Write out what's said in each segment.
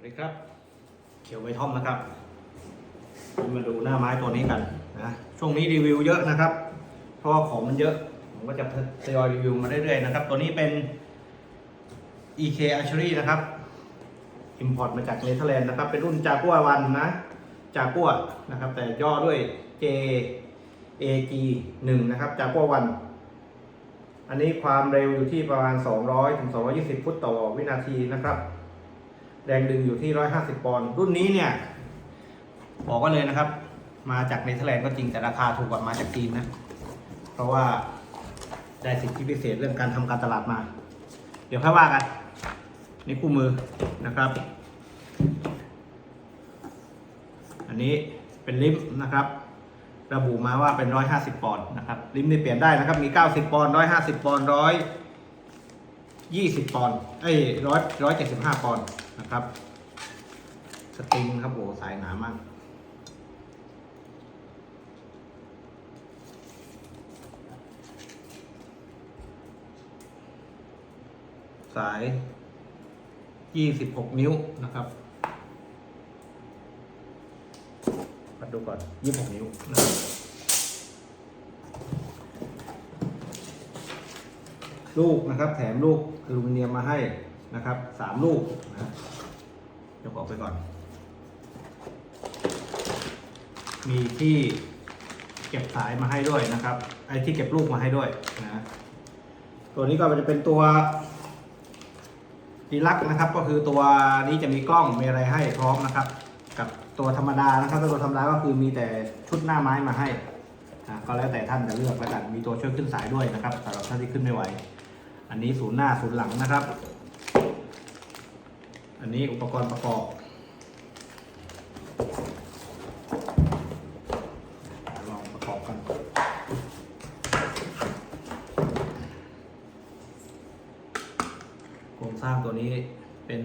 วัสดีครับ เขียวใบท่อมนะครับ มาดูหน้าไม้ตัวนี้กันนะช่วงนี้รีวิวเยอะนะครับ เพราะว่าของมันเยอะ ผมก็จะทยอยรีวิวมาเรื่อยๆนะครับ ตัวนี้เป็น EK Archery นะครับ Import มาจากเนเธอร์แลนด์นะครับ เป็นรุ่นจากัววันนะ จากัวนะครับ แต่ย่อด้วย J AG 1นะครับ จากัววันอันนี้ความเร็วอยู่ที่ประมาณ 200ถึง220 ฟุตต่อวินาทีนะครับ แรงดึงอยู่ที่ 150 ปอนด์รุ่นนี้เนี่ยบอกกันเลยนะครับ มาจากเนเธอร์แลนด์ก็จริงแต่ราคาถูกกว่ามาจากจีนนะ เพราะว่าได้สิทธิพิเศษเรื่องการทำการตลาดมา เดี๋ยวค่อยว่ากันนี่คู่มือนะครับ อันนี้เป็นลิมนะครับ ระบุมาว่าเป็น 150 ปอนด์นะครับ ลิมนี่เปลี่ยนได้นะครับ มี 90 ปอนด์150 ปอนด์120 ปอนด์เอ้ย175 ปอนด์ นะครับ สตริงครับโอ้สายหนามากสาย 26 นิ้วนะครับ มาดูก่อน 26 นิ้วนะครับลูกนะครับ แถมลูกอลูมิเนียมมาให้นะครับ 3 ลูกนะ ยกออกไปก่อน มีที่เก็บสายมาให้ด้วยนะครับ ไอ้ที่เก็บลูกมาให้ด้วยนะ ตัวนี้ก็จะเป็นตัวดีลักนะครับ ก็คือตัวนี้จะมีกล้องมีอะไรให้พร้อมนะครับ กับตัวธรรมดานะครับตัวธรรมดาก็คือมีแต่ชุดหน้าไม้มาให้ก็แล้วแต่ท่านจะเลือกแล้วกัน มีตัวช่วยขึ้นสายด้วยนะครับสำหรับท่านที่ขึ้นไม่ไหว อันนี้ศูนย์หน้าศูนย์หลังนะครับ อันนี้อุปกรณ์ประกอบลองประกอบกัน โครงสร้างตัวนี้เป็น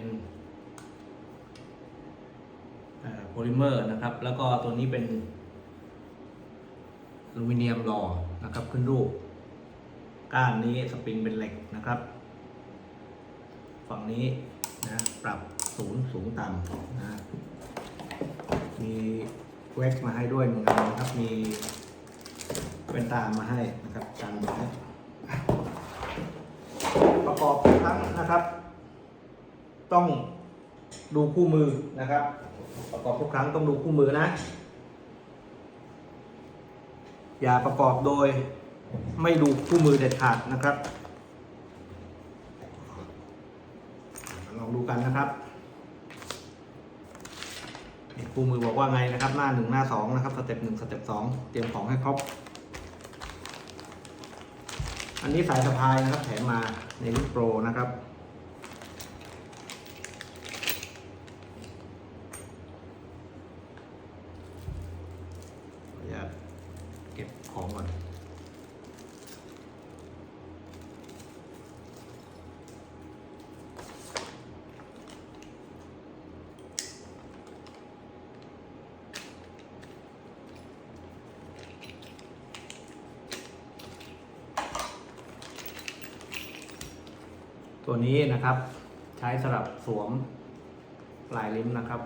โพลิเมอร์นะครับ แล้วก็ตัวนี้เป็นอลูมิเนียมหล่อนะครับขึ้นรูป ก้านนี้สปริงเป็นเหล็กนะครับ ฝั่งนี้นะปรับ สูงสูงต่ำนะมีแว็กมาให้ด้วยหนึ่งอันนะครับ มีเป็นตามมาให้นะครับกันไว้ประกอบทุกครั้งนะครับ ต้องดูคู่มือนะครับ ประกอบทุกครั้งต้องดูคู่มือนะ อย่าประกอบโดยไม่ดูคู่มือเด็ดขาดนะครับลองดูกันนะครับ กูมือบอกว่าไงนะครับ หน้าหนึ่งหน้าสองนะครับสเต็ปหนึ่งสเต็ปสองเตรียมของให้ครบ อันนี้สายสะพายนะครับแถมมาในรุ่นโปรนะครับ ขออนุญาตเก็บของก่อน ตัวนี้นะครับ ใช้สำหรับสวมลายลิ้มนะครับ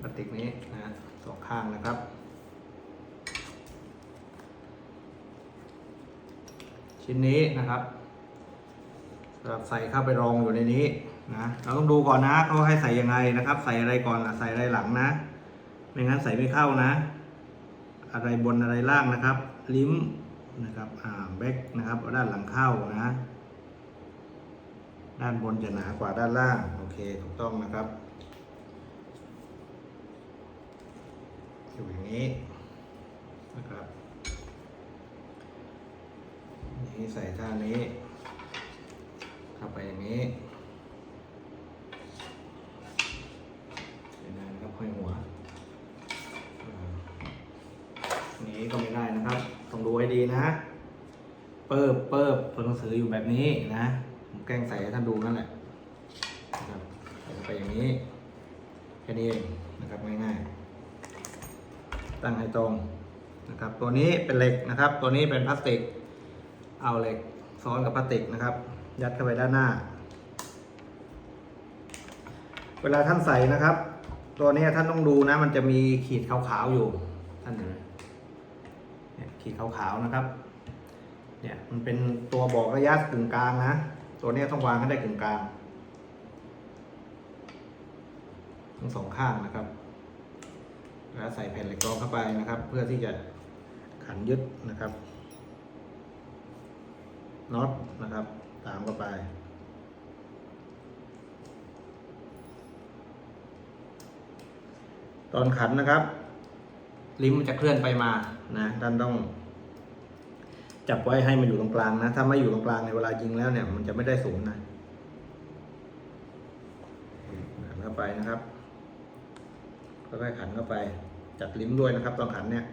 พลาสติกนี้นะสองข้างนะครับ ชิ้นนี้นะครับสำหรับใส่เข้าไปรองอยู่ในนี้นะเราต้องดูก่อนนะเขาให้ใส่ยังไงนะครับ ใส่อะไรก่อนล่ะใส่อะไรหลังนะ ไม่งั้นใส่ไม่เข้านะ อะไรบนอะไรล่างนะครับ ลิ้มนะครับอ่าแบ็กนะครับด้านหลังเข้านะ ด้านบนจะหนากว่าด้านล่าง โอเค ถูกต้องนะครับ อยู่อย่างนี้นะครับนี่ใส่ท่านี้เข้าไปอย่างนี้เป็นนะครับห้อยหัวนี้ก็ไม่ได้นะครับ ต้องดูให้ดีนะ เปิบเปิบตัวหนังสืออยู่แบบนี้นะ ผมแกล้งใส่ให้ท่านดูนั่นแหละนะครับใส่ไปอย่างนี้แค่นี้เองนะครับง่ายๆ ตั้งให้ตรงนะครับ ตัวนี้เป็นเหล็กนะครับ ตัวนี้เป็นพลาสติก เอาเหล็กซ้อนกับพลาสติกนะครับ ยัดเข้าไปด้านหน้า เวลาท่านใส่นะครับ ตัวนี้ท่านต้องดูนะ มันจะมีขีดขาวๆอยู่ท่านเห็นไหมเนี่ยขีดขาวๆนะครับ เนี่ยมันเป็นตัวบอกระยะกึ่งกลางนะ ตัวนี้ต้องวางให้ได้กึ่งกลาง ทั้งสองข้างนะครับ แล้วใส่แผ่นเหล็กกรองเข้าไปนะครับ เพื่อที่จะขันยึดนะครับน็อตนะครับ ตามเข้าไปตอนขันนะครับ ลิ้มมันจะเคลื่อนไปมานะท่านต้อง จับไว้ให้มันอยู่ตรงกลางนะ ถ้าไม่อยู่ตรงกลางในเวลายิงแล้วเนี่ย มันจะไม่ได้ศูนย์นะขันเข้าไปนะครับค่อยๆขันเข้าไป จัดลิ้มด้วยนะครับตอนขันเนี่ย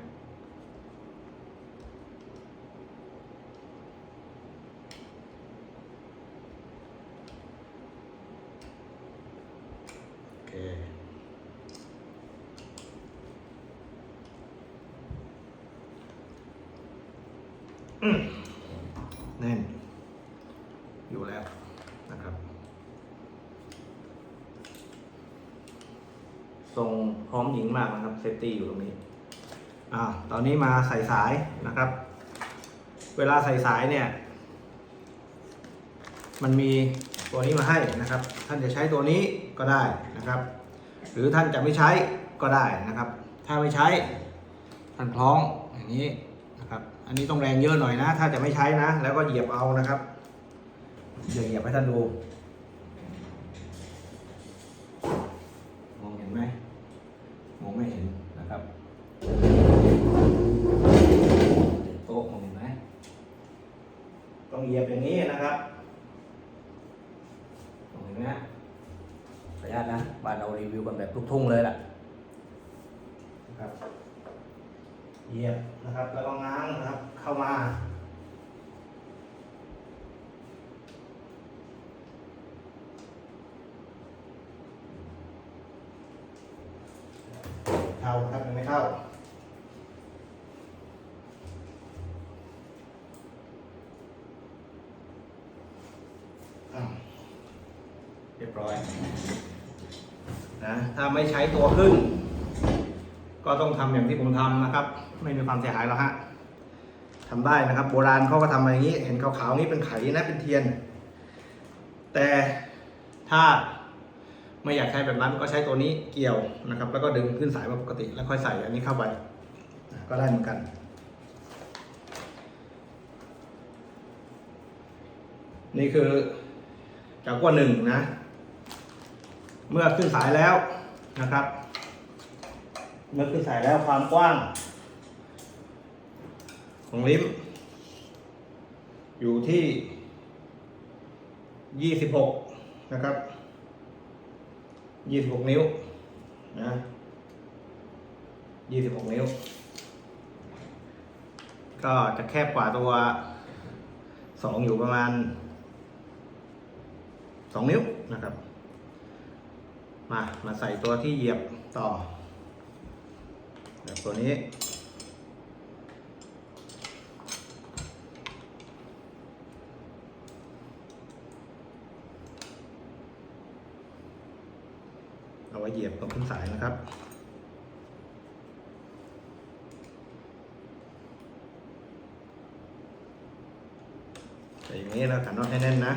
โอเค อืม แน่น อยู่แล้วนะครับ ทรงพร้อมยิงมากนะครับเซฟตี้อยู่ตรงนี้อ่าตอนนี้มาใส่สายนะครับ เวลาใส่สายเนี่ย มันมีตัวนี้มาให้นะครับ ท่านจะใช้ตัวนี้ก็ได้นะครับ หรือท่านจะไม่ใช้ก็ได้นะครับ ถ้าไม่ใช้ท่านคล้องอย่างนี้ อันนี้ต้องแรงเยอะหน่อยนะ ถ้าจะไม่ใช้นะ แล้วก็เหยียบเอานะครับอย่าเหยียบให้ท่านดูมองเห็นไหมมองไม่เห็นนะครับโต๊ะมองเห็นไหมต้องเหยียบอย่างนี้นะครับมองเห็นไหมขออนุญาตนะบ้านเรารีวิวกันแบบลูกทุ่งเลยล่ะนะครับ เหยียบนะครับ แล้วก็ง้างนะครับ เข้ามา เข้าครับยังไม่เข้าเรียบร้อยนะถ้าไม่ใช้ตัวขึ้น ก็ต้องทำอย่างที่ผมทำนะครับ ไม่มีความเสียหายหรอกฮะทำได้นะครับ โบราณเขาก็ทำมาอย่างนี้ เห็นขาวๆนี้เป็นไข่นะเป็นเทียน แต่ถ้า ไม่อยากใช้แบบนั้นก็ใช้ตัวนี้เกี่ยวนะครับ แล้วก็ดึงขึ้นสายมาปกติ แล้วค่อยใส่อันนี้เข้าไปก็ได้เหมือนกันนี่คือจากว่าหนึ่งนะ เมื่อขึ้นสายแล้วนะครับ เมื่อขึ้นสายแล้วความกว้าง ของลิ้มอยู่ที่ยี่สิบหกนะครับ ยี่สิบหกนิ้วนะยี่สิบหกนิ้ว ก็จะแคบกว่าตัวสองอยู่ประมาณสองนิ้วนะครับ มา มาใส่ตัวที่เหยียบต่อแบบตัวนี้ เอาไว้เหยียบตรงขึ้นสายนะครับ ใส่อย่างนี้แล้วขันน็อตให้แน่นนะ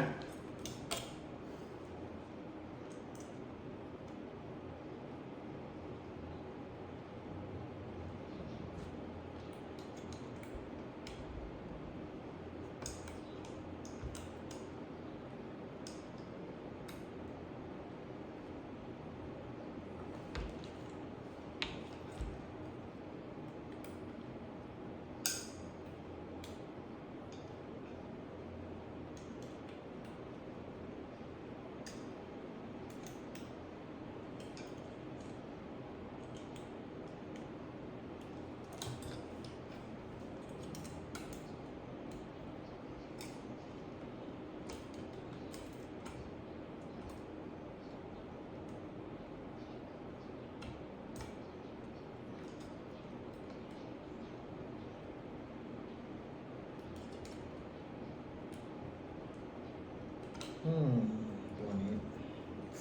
ตัวนี้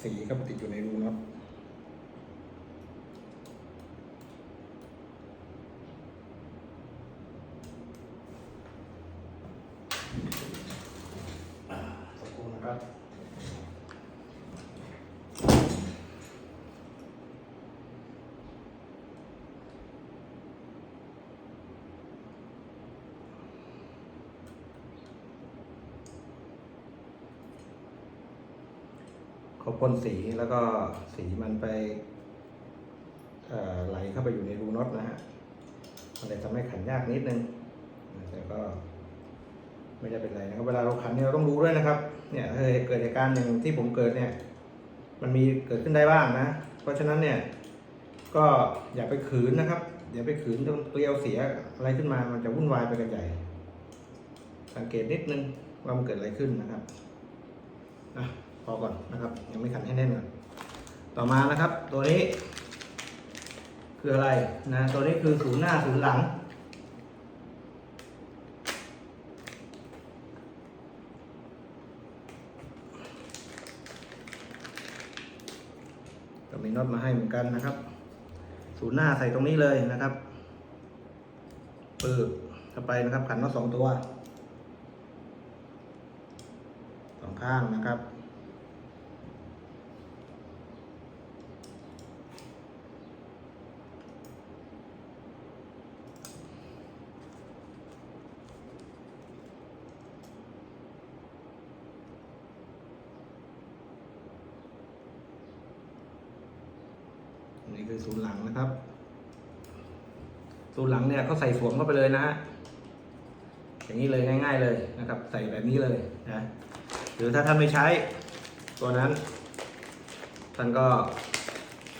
สีก็ติดอยู่ในรูเนาะ เขาพ่นสีแล้วก็สีมันไปไหลเข้าไปอยู่ในรูน็อตนะฮะมันเลยทำให้ขันยากนิดนึงแต่ก็ไม่ได้เป็นไรนะครับเวลาเราขันเนี่ยเราต้องรู้ด้วยนะครับ เนี่ยเคยเกิดเหตุการณ์หนึ่งที่ผมเกิดเนี่ย มันมีเกิดขึ้นได้บ้างนะ เพราะฉะนั้นเนี่ย ก็อย่าไปขืนนะครับอย่าไปขืนจนเกลียวเสียอะไรขึ้นมามันจะวุ่นวายไปกันใหญ่ สังเกตนิดนึงว่ามันเกิดอะไรขึ้นนะครับอะ พอก่อนนะครับ ยังไม่ขันให้แน่นก่อนต่อมานะครับ ตัวนี้ คืออะไรนะตัวนี้คือศูนย์หน้าศูนย์หลัง ก็มีน็อตมาให้เหมือนกันนะครับ ศูนย์หน้าใส่ตรงนี้เลยนะครับปึ๊บเข้าไปนะครับขันน็อตสองตัวสองข้างนะครับ นี่คือศูนย์หลังนะครับ ศูนย์หลังเนี่ยเขาใส่สวมเข้าไปเลยนะฮะอย่างนี้เลยง่าย ๆเลยนะครับ ใส่แบบนี้เลยนะหรือถ้าท่านไม่ใช้ ตัวนั้น ท่านก็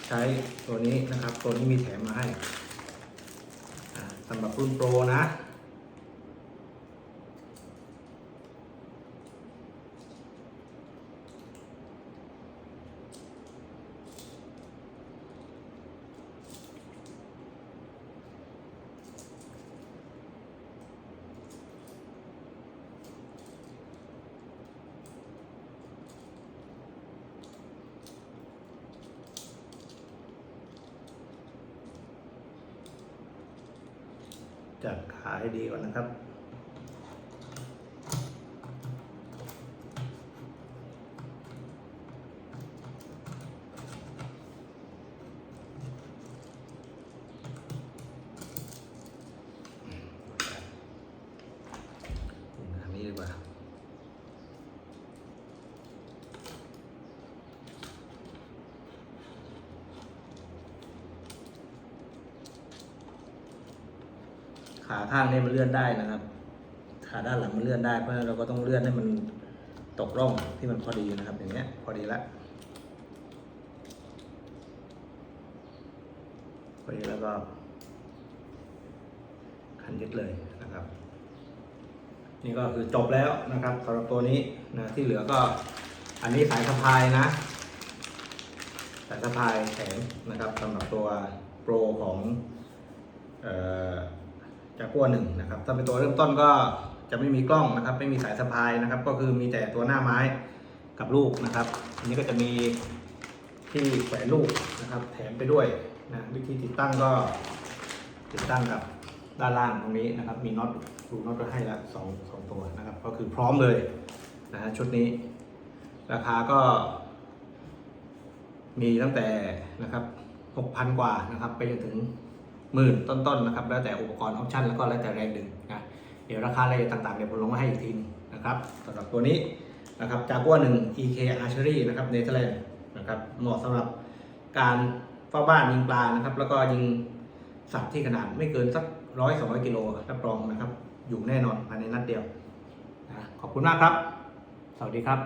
ใช้ตัวนี้นะครับ ตัวนี้มีแถมมาให้สำหรับรุ่นโปรนะ จัดขาให้ดีก่านะครับ อันนี้ดีกว่า ขาข้างนี่มันเลื่อนได้นะครับขาด้านหลังมันเลื่อนได้เพราะฉะนั้นเราก็ต้องเลื่อนให้มันตกร่องที่มันพอดีนะครับ อย่างเงี้ยพอดีละพอดีแล้วก็ขันยึดเลยนะครับ นี่ก็คือจบแล้วนะครับสำหรับตัวนี้นะที่เหลือก็อันนี้สายสะพายนะสายสะพายแถมนะครับสำหรับตัวโปรของเอ่อ จากกัวหนึ่งนะครับถ้าเป็นตัวเริ่มต้นก็จะไม่มีกล้องนะครับ ไม่มีสายสะพายนะครับ ก็คือมีแต่ตัวหน้าไม้กับลูกนะครับ อันนี้ก็จะมีที่แขวนลูกนะครับ แถมไปด้วยนะวิธีติดตั้งก็ติดตั้งกับด้านล่างตรงนี้นะครับ มีน็อตลูน็อตก็ให้ละสองสองตัวนะครับ ก็คือพร้อมเลยนะฮะชุดนี้ ราคาก็ มีตั้งแต่นะครับ6,000กว่านะครับ ไปจนถึง หมื่นต้นๆนะครับแล้วแต่อุปกรณ์ออปชั่นแล้วก็แล้วแต่แรงดึงนะเดี๋ยวราคารายละเอียดต่างๆเดี๋ยวผมลงมาให้อีกทีนนะครับสำหรับตัวนี้นะครับจากว่า1 EK Archery นะครับเนเธอร์แลนด์นะครับเหมาะสำหรับการเฝ้าบ้านยิงปลานะครับ แล้วก็ยิงสัตว์ที่ขนาดไม่เกินสักร้อยสองร้อยกิโลรับรองนะครับ อยู่แน่นอนภายในนัดเดียวนะขอบคุณมากครับ สวัสดีครับ